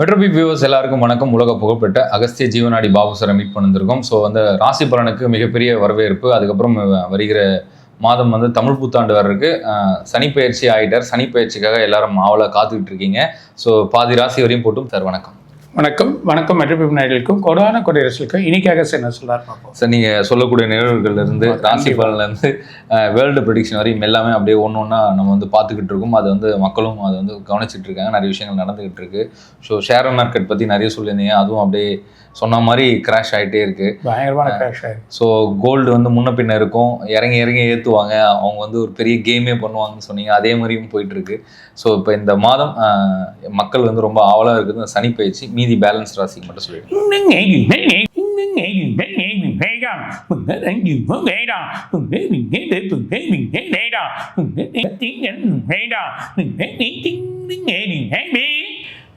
மெட்ரோபி viewers எல்லாருக்கும் வணக்கம். உலக புகழ்பெற்ற அகஸ்திய ஜீவனாடி பாபு சாரை மீட் பண்ணிருக்கோம் ஸோ வந்து ராசி பலனுக்கு மிகப்பெரிய வரவேற்பு. அதுக்கப்புறம் வருகிற மாதம் வந்து தமிழ் புத்தாண்டு வர்றதுக்கு அஹ், சனி பயிற்சி ஆகிட்டார் சனி பயிற்சிக்காக எல்லாரும் மாவில் காத்துக்கிட்டு இருக்கீங்க. ஸோ பாதி ராசி வரையும் போட்டும் சார் வணக்கம். வணக்கம். வணக்கம் மெட்ரோபிப் நாயர்களுக்கும் கொடான கொடியரசுக்கும் இன்னைக்காக என்ன சொல்லார் பார்ப்போம். சார் நீங்கள் சொல்லக்கூடிய நிகழ்வுகள்ல இருந்து ராசி பலன்லேருந்து வேர்ல்டு ப்ரொடிக்ஷன் வரையும் எல்லாமே அப்படியே ஒன்று ஒன்றா நம்ம வந்து பார்த்துக்கிட்டு இருக்கோம். அது வந்து மக்களும் அதை வந்து கவனிச்சிட்டு இருக்காங்க. நிறைய விஷயங்கள் நடந்துகிட்டு இருக்கு. ஸோ ஷேர் மார்க்கெட் பற்றி நிறைய சொல்லியிருந்தீங்க. அதுவும் அப்படியே சொன்ன மாதிரி கிராஷ் ஆகிட்டே இருக்கு. பயங்கரமான கிராஷ் ஆயிருக்கு. ஸோ கோல்டு வந்து முன்ன பின்ன இருக்கும். இறங்கி இறங்கி ஏற்றுவாங்க அவங்க வந்து ஒரு பெரிய கேமே பண்ணுவாங்கன்னு சொன்னீங்க. அதே மாதிரியும் போயிட்டு இருக்கு. ஸோ இப்போ இந்த மாதம் மக்கள் வந்து ரொம்ப ஆவலாக இருக்குது சனி பயிற்சி. மீதி பேலன்ஸ் ராசிக்கு மட்டும் சொல்லிடுங்க.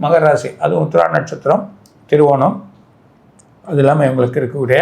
மகர ராசி அதுவும் உத்திரா நட்சத்திரம் திருவோணம் அது இல்லாமல் இவங்களுக்கு இருக்கக்கூடிய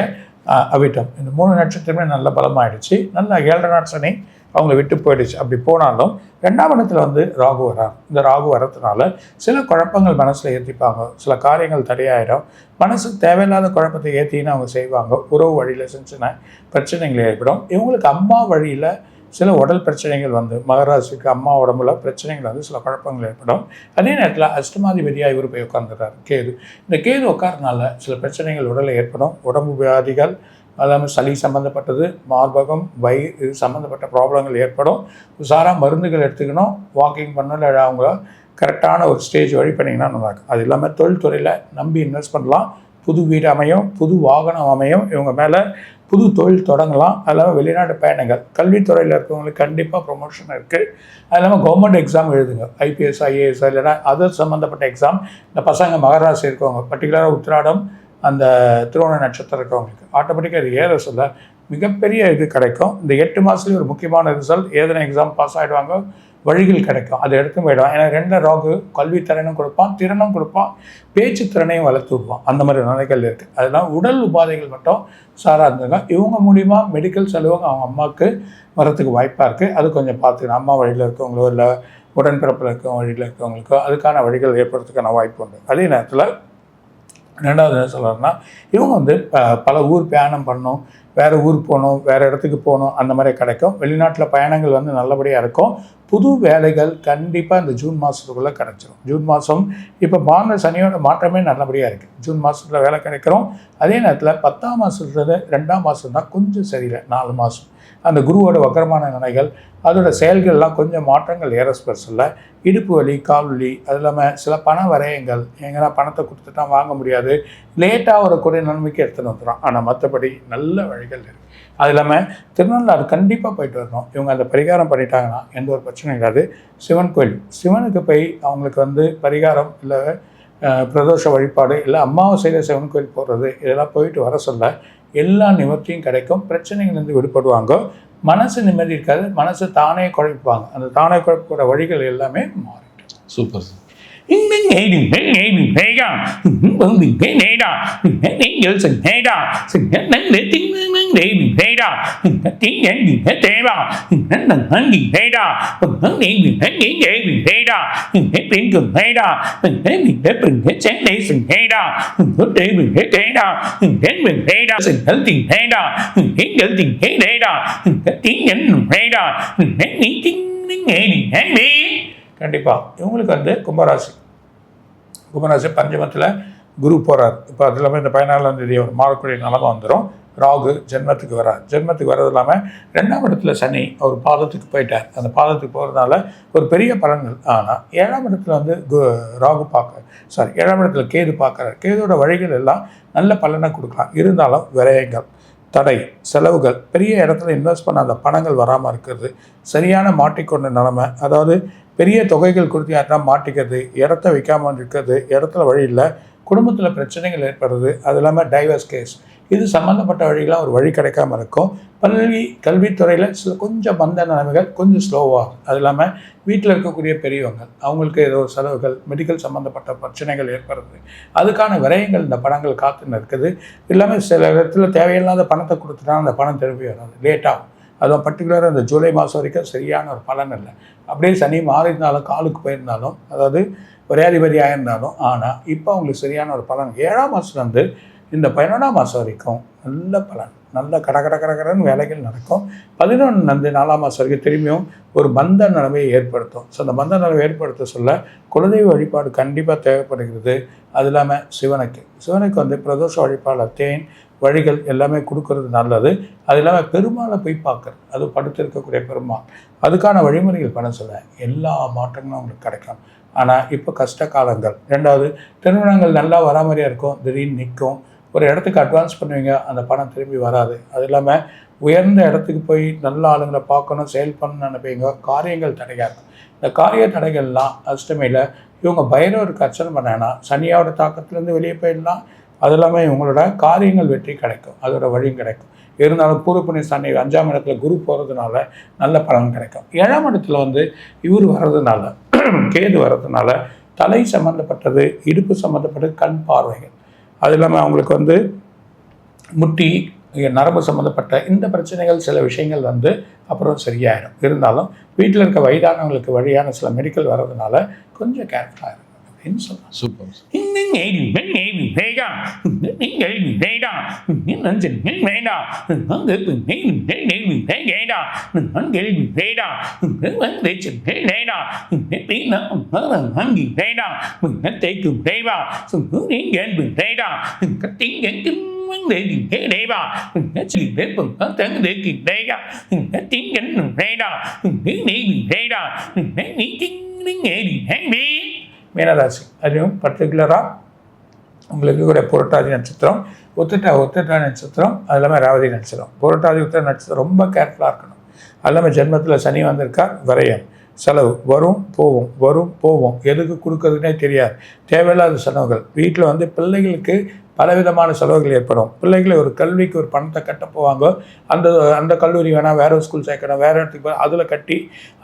அவிட்டம். இந்த மூணு நட்சத்திரமே நல்ல பலமாயிடுச்சு. நல்ல ஏழரை நாட்சனை அவங்க அவங்கள விட்டு போயிடுச்சு. அப்படி போனாலும் ரெண்டாம் இடத்துல வந்து ராகு வரார். இந்த ராகு வரதுனால சில குழப்பங்கள் மனசில் ஏற்றிப்பாங்க சில காரியங்கள் தடையாயிடும். மனசு தேவையில்லாத குழப்பத்தை ஏற்றின்னு அவங்க செய்வாங்க. உறவு வழியில் சின்ன சின்ன பிரச்சனைகள் ஏற்படும். இவங்களுக்கு அம்மா வழியில் சில உடல் பிரச்சனைகள் வந்து மகராசிக்கு அம்மா உடம்புல பிரச்சனைகள் வந்து சில குழப்பங்கள் ஏற்படும். அதே நேரத்தில் அஷ்டமாதிபதியாக இவர் போய் உட்காந்துறாரு கேது. இந்த கேது உட்காரனால சில பிரச்சனைகள் உடலில் ஏற்படும். உடம்பு வியாதிகள் அதாவது சளி சம்மந்தப்பட்டது மார்பகம் வயிறு சம்மந்தப்பட்ட ப்ராப்ளங்கள் ஏற்படும். உசாராக மருந்துகள் எடுத்துக்கணும் வாக்கிங் பண்ணணும் இல்லை அவங்க கரெக்டான ஒரு ஸ்டேஜ் வழி பண்ணிங்கன்னா நல்லாயிருக்கும். அது இல்லாமல் தொழில்துறையில் நம்பி இன்வெஸ்ட் பண்ணலாம். புது வீடு அமையும் புது வாகனம் அமையும் இவங்க மேலே புது தொழில் தொடங்கலாம். அது இல்லாமல் வெளிநாட்டு பயணங்கள் கல்வித்துறையில் இருக்கிறவங்களுக்கு கண்டிப்பாக ப்ரொமோஷன் இருக்குது அது இல்லாமல் கவர்மெண்ட் எக்ஸாம் எழுதுங்க. ஐபிஎஸ் ஐஏஎஸ் இல்லைன்னா அதர் சம்மந்தப்பட்ட எக்ஸாம் இந்த பசங்க மகராசி இருக்கவங்க பர்டிகுலராக உத்திராடம் அந்த திருவோண நட்சத்திரம் இருக்கவங்களுக்கு. ஆட்டோமேட்டிக்காக இது ஏற சொல்ல மிகப்பெரிய இது கிடைக்கும். இந்த எட்டு மாதத்துலேயும் ஒரு முக்கியமான ரிசல்ட் ஏதனை எக்ஸாம் பாஸ் ஆகிடுவாங்க வழிகள் கிடைக்கும். அதை எடுத்து போயிடுவான் ஏன்னா ரெண்டு ராகு கல்வி திறனும் கொடுப்பான் திறனும் கொடுப்பான் பேச்சு திறனையும் வளர்த்து விடுவான். அந்த மாதிரி நிலைகள் இருக்குது அதெல்லாம் உடல் உபாதைகள் மட்டும் சாராக இருந்தாங்க இவங்க மூலிமா மெடிக்கல் செலவுங்க அவங்க அம்மாவுக்கு வரத்துக்கு வாய்ப்பாக இருக்குது அது கொஞ்சம் பார்த்துக்கணும். அம்மா வழியில் இருக்கவங்களோ இல்லை உடன்பிறப்பில் இருக்கவங்க வழியில் இருக்கவங்களுக்கோ அதுக்கான வழிகள் ஏற்படுறதுக்கான வாய்ப்பு உண்டு. அதே நேரத்தில் ரெண்டாவது என்ன சொல்கிறேன்னா இவங்க வந்து பல ஊர் பயணம் பண்ணணும் வேறு ஊர் போகணும் வேறு இடத்துக்கு போகணும் அந்த மாதிரி கிடைக்கும். வெளிநாட்டில் பயணங்கள் வந்து நல்லபடியாக இருக்கும். புது வேலைகள் கண்டிப்பாக இந்த ஜூன் மாதத்துக்குள்ளே கிடைச்சிரும். ஜூன் மாதம் இப்போ பாந்த சனியோட மாற்றமே நல்லபடியாக இருக்குது ஜூன் மாதத்தில் வேலை கிடைக்கிறோம். அதே நேரத்தில் பத்தாம் மாதத்துலேருந்து ரெண்டாம் மாதம் தான் கொஞ்சம் சரியில்லை. நாலு மாதம் அந்த குருவோட வக்கரமான நிலைகள் அதோட செயல்கள்லாம் கொஞ்சம் மாற்றங்கள் ஏரஸ்பர்ஸில். இடுப்பு வலி கால் வலி அது இல்லாமல் சில பண வரையங்கள். எங்கன்னா பணத்தை கொடுத்துட்டா வாங்க முடியாது. லேட்டாக வரக்கூடிய நன்மைக்கு எடுத்துன்னு வந்துடும் ஆனால் மற்றபடி நல்ல வழிகள் இருக்குது அது இல்லாமல் திருநள்ளாறு கண்டிப்பாக போயிட்டு வரணும். இவங்க அந்த பரிகாரம் பண்ணிட்டாங்கன்னா எந்த ஒரு பிரச்சனையும் இருக்காது சிவன் கோயில். சிவனுக்கு போய் அவங்களுக்கு வந்து பரிகாரம் இல்லை பிரதோஷ வழிபாடு இல்லை அம்மாவை செய்த சிவன் கோயில் போகிறது இதெல்லாம் போயிட்டு வர சொல்ல எல்லா நிவர்த்தியும் கிடைக்கும். பிரச்சனைகள்லேருந்து விடுபடுவாங்க. மனசு நிம்மதி இருக்காது. மனசு தானே குழப்பிப்பாங்க. அந்த தானே குழப்பக்கூட வழிகள் எல்லாமே மாறிடும். Super 내가 mình thế này đó mình hết đến giữa sừng thế đó sừng hết đến để tiếng đến để mình thế đó mình hết tiếng đến mình hết thế đó mình hết lần hết mình thế đó mình hết để mình hết nghĩ để mình thế đó mình hết tiếng gần thế đó mình hết mình hết mình hết sáng để sừng thế đó mình hết để mình hết thế đó mình hết mình thế đó sừng hết tiền thế đó mình hết giữa tiền thế đấy đó mình hết tiếng đến mình thế đó mình hết nghĩ tiếng đến nghệ mình hết đi கண்டிப்பாக இவங்களுக்கு வந்து கும்பராசி. கும்பராசி பஞ்சமத்தில் குரு போகிறார் இப்போ அது இல்லாமல் இந்த பதினாலாம் தேதி ஒரு மாறக்கூடிய நிலமை வந்துடும் ராகு ஜென்மத்துக்கு வரார். ஜென்மத்துக்கு வர்றது இல்லாமல் ரெண்டாம் இடத்துல சனி அவர் பாதத்துக்கு போயிட்டார். அந்த பாதத்துக்கு போகிறதுனால ஒரு பெரிய பலன்கள். ஆனால் ஏழாம் இடத்துல வந்து கு ராகு பார்க்க சாரி ஏழாம் இடத்துல கேது பார்க்குறார். கேதோட வழிகள் எல்லாம் நல்ல பலனை கொடுக்கலாம். இருந்தாலும் விரயங்கள் தடை செலவுகள் பெரிய இடத்துல இன்வெஸ்ட் பண்ண அந்த பணங்கள் வராமல் இருக்கிறது சரியான மாட்டிக்கொண்ட நிலமை அதாவது பெரிய தொகைகள் கொடுத்து யாருன்னா மாட்டிக்கிறது இடத்த வைக்காமல் இருக்கிறது இடத்துல வழி இல்லை குடும்பத்தில் பிரச்சனைகள் ஏற்படுறது அது இல்லாமல் டைவர்ஸ் கேஸ் இது சம்மந்தப்பட்ட வழிகளாக ஒரு வழி கிடைக்காம இருக்கும். பள்ளி கல்வித்துறையில் சில கொஞ்சம் மந்த நிலைமைகள் கொஞ்சம் ஸ்லோவாகும் அது இல்லாமல் வீட்டில் இருக்கக்கூடிய பெரியவங்க அவங்களுக்கு ஏதோ செலவுகள் மெடிக்கல் சம்மந்தப்பட்ட பிரச்சனைகள் ஏற்படுறது அதுக்கான விரயங்கள் இந்த பணங்கள் காத்துன்னு இருக்குது எல்லாமே சில இடத்துல தேவையில்லாத பணத்தை கொடுத்துட்டா அந்த பணம் திரும்பி வராது. லேட்டாகும் அதுவும் பர்டிகுலராக அந்த ஜூலை மாதம் வரைக்கும் சரியான ஒரு பலன் இல்லை. அப்படியே சனி மாறியிருந்தாலும் காலுக்கு போயிருந்தாலும் அதாவது விரையாதிபதியாக இருந்தாலும் ஆனால் இப்போ அவங்களுக்கு சரியான ஒரு பலன். ஏழாம் மாதத்துலேருந்து இந்த பதினொன்றாம் மாதம் வரைக்கும் நல்ல பலன். நல்ல கட கட வேலைகள் நடக்கும். பதினொன்றுலேருந்து நாலாம் மாதம் வரைக்கும் திரும்பியும் ஒரு பந்த நிலைமையை ஏற்படுத்தும். ஸோ அந்த பந்த நிலைமை ஏற்படுத்த சொல்ல குலதெய்வ வழிபாடு கண்டிப்பாக தேவைப்படுகிறது. அது இல்லாமல் சிவனுக்கு. சிவனுக்கு வந்து பிரதோஷ வழிபாடு தேன் வழிகள் எல்லாமே கொடுக்கறது நல்லது. அது இல்லாமல் பெருமாளை போய் பார்க்குறது. அது படுத்து இருக்கக்கூடிய பெருமாள். அதுக்கான வழிமுறைகள் பண்ண சொல்ல. எல்லா மாற்றங்களும் அவங்களுக்கு கிடைக்கும். ஆனால் இப்போ கஷ்ட காலங்கள். ரெண்டாவது திருமணங்கள் நல்லா வரா மாதிரியாக இருக்கும். திடீர்னு நிற்கும் ஒரு இடத்துக்கு அட்வான்ஸ் பண்ணுவீங்க. அந்த பணம் திரும்பி வராது. அது இல்லாமல் உயர்ந்த இடத்துக்கு போய் நல்ல ஆளுங்களை பார்க்கணும் செயல் பண்ணணும்னு நினைப்பீங்க. காரியங்கள் தடையாக இருக்கும். இந்த காரிய தடைகள்லாம் அஷ்டமியில் இவங்க பைரவருக்கு அர்ச்சனை பண்ணேன்னா சனியாவோட தாக்கத்துலேருந்து வெளியே போயிடலாம். அது இல்லாமல் இவங்களோட காரியங்கள் வெற்றி கிடைக்கும். அதோட வழியும் கிடைக்கும். இருந்தாலும் பூர்வ புண்ணிய சனி அஞ்சாம் இடத்துல குரு போகிறதுனால நல்ல பலன் கிடைக்கும். ஏழாம் இடத்துல வந்து இவர் வர்றதுனால கேது வர்றதுனால தலை சம்மந்தப்பட்டது இடுப்பு சம்மந்தப்பட்டது கண் பார்வைகள். அது இல்லாமல் அவங்களுக்கு வந்து முட்டி நரம்பு சம்மந்தப்பட்ட இந்த பிரச்சனைகள் சில விஷயங்கள் வந்து அப்புறம் சரியாயிடும் இருந்தாலும் வீட்டில் இருக்க வயதானவங்களுக்கு வழியான சில மெடிக்கல் வர்றதுனால கொஞ்சம் கேர்ஃபுல்லாக இருக்கும் அப்படின்னு சொல்லலாம் super vấn đề gì thế đấy bà nó chỉ đến phần nó tới để kỳ đây ra nó tiếng gánh mình đây đó nó nghĩ mình đây đó nó nghĩ tiếng nó nghe gì hết đi மீனராசி. அதுவும் பர்டிகுலராக உங்களுக்கு கூட புரட்டாதி நட்சத்திரம் ஒத்துட்டா ஒத்துட்டா நட்சத்திரம் அது இல்லாமல் ராவதி நட்சத்திரம். புரட்டாதி உத்திர நட்சத்திரம் ரொம்ப கேர்ஃபுல்லாக இருக்கணும். அது இல்லாமல் ஜென்மத்தில் சனி வந்திருக்கார் விரயம். செலவு வரும் போவோம் வரும் போவோம் எதுக்கு கொடுக்குறதுனே தெரியாது. தேவையில்லாத செலவுகள். வீட்டில் வந்து பிள்ளைகளுக்கு பலவிதமான செலவுகள் ஏற்படும். பிள்ளைகளை ஒரு கல்விக்கு ஒரு பணத்தை கட்ட போவாங்க. அந்த அந்த கல்லூரி வேணால் வேறு ஒரு ஸ்கூல் சேர்க்கணும் வேறு இடத்துக்கு போய் அதில் கட்டி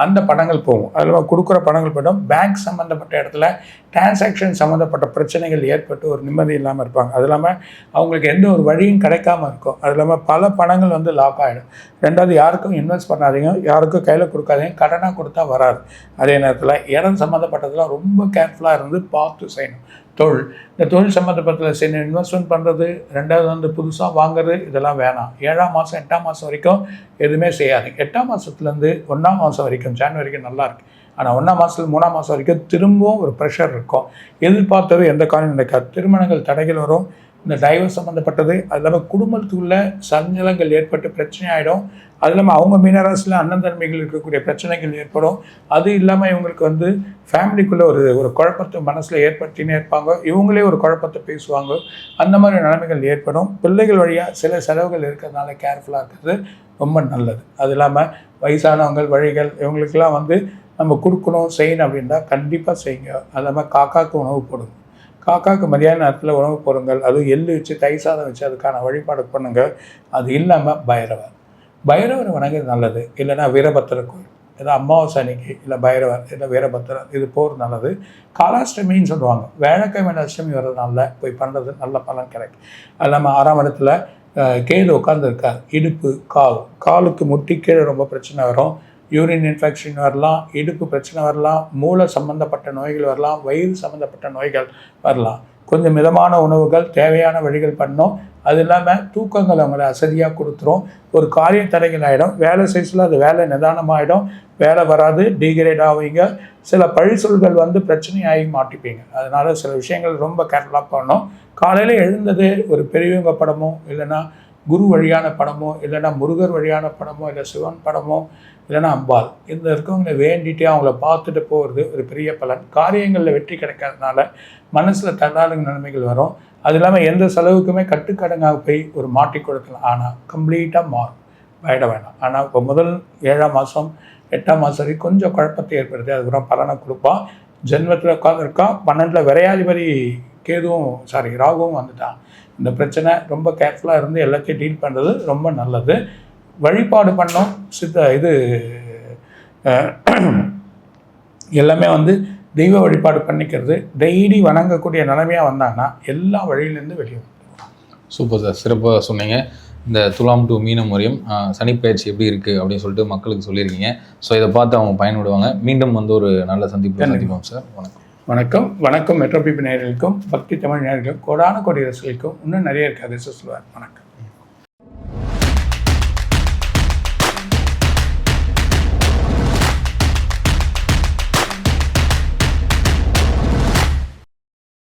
அந்த பணங்கள் போகும். அதில் கொடுக்குற பணங்கள் போய்டும். பேங்க் சம்மந்தப்பட்ட இடத்துல டிரான்சாக்ஷன் சம்மந்தப்பட்ட பிரச்சனைகள் ஏற்பட்டு ஒரு நிம்மதி இல்லாமல் இருப்பாங்க. அது இல்லாமல் அவங்களுக்கு எந்த ஒரு வழியும் கிடைக்காம இருக்கும். அது இல்லாமல் பல பணங்கள் வந்து லாக் ஆகிடும் ரெண்டாவது யாருக்கும் இன்வெஸ்ட் பண்ணாதீங்க. யாருக்கும் கையில் கொடுக்காதீங்க. கடனாக கொடுத்தா வராது. அதே நேரத்தில் இடம் சம்மந்தப்பட்டதெல்லாம் ரொம்ப கேர்ஃபுல்லாக இருந்து பார்த்து செய்யணும். தொழில். இந்த தொழில் சம்மந்தப்பட்ட சின்ன இன்வெஸ்ட்மெண்ட் பண்ணுறது ரெண்டாவது வந்து புதுசாக வாங்குறது இதெல்லாம் வேணாம். ஏழாம் மாதம் எட்டாம் மாதம் வரைக்கும் எதுவுமே செய்யாதீங்க எட்டாம் மாதத்துலேருந்து ஒன்றாம் மாதம் வரைக்கும் ஜான்வரி வரைக்கும் ஆனால் ஒன்றாம் மாதத்துல மூணாம் மாதம் வரைக்கும் திரும்பவும் ஒரு ப்ரெஷர் இருக்கும். எதிர்பார்த்தது எந்த காரணம் நடக்காது திருமணங்கள் தடைகள் வரும். இந்த டைவர்ஸ் சம்மந்தப்பட்டது அது இல்லாமல் குடும்பத்துக்குள்ள சஞ்சலங்கள் ஏற்பட்டு பிரச்சனை ஆகிடும் அது இல்லாமல் அவங்க மீனராசியில் அண்ணன் தன்மைகள் இருக்கக்கூடிய பிரச்சனைகள் ஏற்படும். அது இல்லாமல் இவங்களுக்கு வந்து ஃபேமிலிக்குள்ளே ஒரு ஒரு குழப்பத்தை மனசில் ஏற்படுத்தினே இருப்பாங்க. இவங்களே ஒரு குழப்பத்தை பேசுவாங்க. அந்த மாதிரி நிலைமைகள் ஏற்படும். பிள்ளைகள் வழியாக சில செலவுகள் இருக்கிறதுனால கேர்ஃபுல்லாக இருக்கிறது ரொம்ப நல்லது. அது இல்லாமல் வயசானவங்க வழிகள் இவங்களுக்கெல்லாம் வந்து நம்ம கொடுக்கணும் செய்யணும் அப்படின்னா கண்டிப்பாக செய்யுங்க. அது இல்லாமல் காக்காக்கு உணவு போடுங்க. காக்காவுக்கு மதியான நேரத்தில் உணவு பொருங்கள் அதுவும் எள்ளு வச்சு தை சாதம் வச்சு அதுக்கான வழிபாடு பண்ணுங்கள் அது இல்லாமல் பைரவர். பைரவர் வணங்குறது நல்லது. இல்லைன்னா வீரபத்திர கோயில். ஏதோ அமாவாசை அன்னைக்கு இல்லை பைரவர் இல்லை வீரபத்திரர் இது போகிறது நல்லது. காலாஷ்டமின்னு சொல்லுவாங்க. வேழக்கிழமை அஷ்டமி வர்றதுனால போய் பண்ணுறது நல்ல பலன் கிடைக்கும். அது இல்லாமல் ஆறாம் இடத்துல கேது உட்காந்துருக்கார் இடுப்பு கால். காலுக்கு முட்டி கீழே ரொம்ப பிரச்சனை வரும். யூரின் இன்ஃபெக்ஷன் வரலாம் இடுப்பு பிரச்சனை வரலாம் மூளை சம்மந்தப்பட்ட நோய்கள் வரலாம் வயிறு சம்மந்தப்பட்ட நோய்கள் வரலாம். கொஞ்சம் மிதமான உணவுகள் தேவையான வழிகள் பண்ணோம். அது இல்லாமல் தூக்கங்கள் அவங்கள அசதியாக கொடுத்துரும். ஒரு காரிய தடைகள் ஆகிடும் வேலை சைஸில் அது வேலை நிதானமாகிடும் வேலை வராது டிகிரேட் ஆவீங்க. சில பழிச்சொல்கள் வந்து பிரச்சனையாகி மாட்டிப்பீங்க. அதனால் சில விஷயங்கள் ரொம்ப கேர்ஃபுல்லாக பண்ணணும். காலையில் எழுந்தது ஒரு பெரியவங்க படமோ இல்லைன்னா குரு வழியான படமோ இல்லைன்னா முருகர் வழியான படமோ இல்லை சிவன் படமோ இல்லைன்னா அம்பாள் இந்த இருக்கவங்களை வேண்டிட்டு அவங்கள பார்த்துட்டு போகிறது ஒரு பெரிய பலன். காரியங்களில் வெற்றி கிடைக்காதனால மனசில் தள்ளாடுங்க நிலைமைகள் வரும். அது இல்லாமல் எந்த செலவுக்குமே கட்டுக்கடங்காக போய் ஒரு மாட்டி கொடுக்கலாம். ஆனால் கம்ப்ளீட்டாக மாறும். பயட வேணாம். ஆனால் இப்போ முதல் ஏழாம் மாதம் எட்டாம் மாதம் வரைக்கும் கொஞ்சம் குழப்பத்தை ஏற்படுத்தி அதுக்கப்புறம் பலனை கொடுப்பான். ஜென்மத்தில் உட்காந்துருக்கான் பன்னெண்டில் விரையாதிபதி கேதுவும் சாரி ராகுவும் வந்துட்டான். இந்த பிரச்சனை ரொம்ப கேர்ஃபுல்லாக இருந்து எல்லாத்தையும் டீல் பண்ணுறது ரொம்ப நல்லது. வழிபாடு பண்ணோம். சித்த இது எல்லாமே வந்து தெய்வ வழிபாடு பண்ணிக்கிறது. டெய்லி வணங்கக்கூடிய நிலைமையாக வந்தாங்கன்னா எல்லா வழியிலேருந்து வெளியே. Super sir. சிறப்பாக சொன்னீங்க. இந்த துலாம் டு மீனம் வரையும் ஆஹ், சனிப்பெயர்ச்சி எப்படி இருக்குது அப்படின்னு சொல்லிட்டு மக்களுக்கு சொல்லியிருக்கீங்க. ஸோ இதை பார்த்து அவங்க பயன்படுவாங்க மீண்டும் வந்து ஒரு நல்ல சந்திப்பு. சந்திப்போம் சார். வணக்கம். வணக்கம். வணக்கம். மெட்ரோபிபி நேர்களுக்கும் பக்தி தமிழ் நேர்களுக்கும் கோடான கோடி ரசிகளுக்கும் இன்னும் நிறைய இருக்காது சொல்லுவார் வணக்கம்.